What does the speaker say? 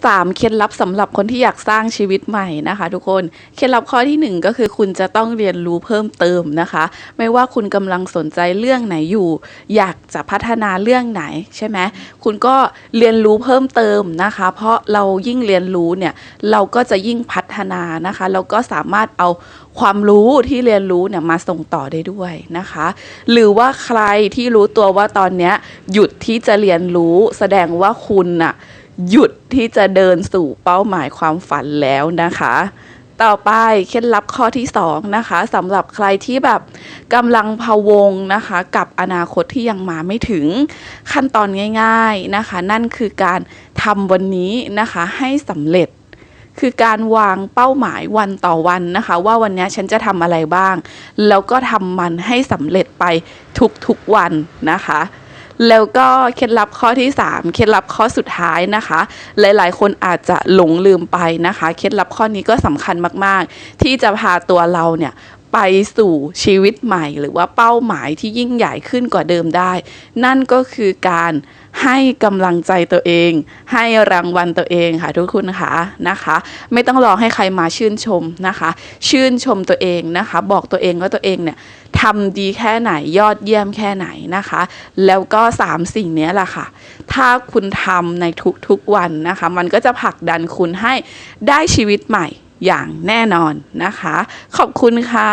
3 เคล็ดลับสำหรับคนที่อยากสร้างชีวิตใหม่นะคะ ทุกคนเคล็ดลับข้อทีหนึ่1 ก็คือคุณจะต้องเรียนรู้เพิ่มเติมนะคะ ไม่ว่าคุณกำลังสนใจเรื่องไหนอยู่ อยากจะพัฒนาเรื่องไหนใช่ไหมคุณก็เรียนรู้เพิ่มเติมนะคะ เพราะเรายิ่งเรียนรู้เนี่ยเราก็จะยิ่งพัฒนานะคะ เราก็สามารถเอาความรู้ที่เรียนรู้เนี่ยมาส่งต่อได้ด้วยนะคะ หรือว่าใครที่รู้ตัวว่าตอนนี้หยุดที่จะเรียนรู้แสดงว่าคุณน่ะ หยุดที่จะเดินสู่เป้าหมายความฝันแล้วนะคะ ต่อไปเคล็ดลับข้อที่2นะคะสำหรับใครที่แบบกำลังพะวงนะคะ กับอนาคตที่ยังมาไม่ถึงขั้นตอนง่าย ๆนะคะ นั่นคือการทำวันนี้นะคะให้สำเร็จคือการวางเป้าหมายวันต่อวันนะคะ ว่าวันนี้ฉันจะทำอะไรบ้าง แล้วก็ทำมันให้สำเร็จไปทุกๆวันนะคะ แล้วก็เคล็ดลับข้อที่ 3 เคล็ดลับข้อสุดท้ายนะคะ หลายๆ คนอาจจะหลงลืมไปนะคะ เคล็ดลับข้อนี้ก็สำคัญมาก ๆ ที่จะพาตัวเราเนี่ย ไปสู่ชีวิตใหม่ หรือว่าเป้าหมายที่ยิ่งใหญ่ขึ้นกว่าเดิมได้ นั่นก็คือการให้กำลังใจตัวเอง ให้รางวัลตัวเองค่ะทุกคนค่ะนะคะ ไม่ต้องรอให้ใครมาชื่นชมนะคะ ชื่นชมตัวเองนะคะ บอกตัวเองว่าตัวเองเนี่ยทำดีแค่ไหนยอดเยี่ยมแค่ไหนนะคะ แล้วก็สามสิ่งนี้แหละค่ะ ถ้าคุณทำในทุกๆวันนะคะ มันก็จะผลักดันคุณให้ได้ชีวิตใหม่ อย่างแน่นอนนะคะ ขอบคุณค่ะ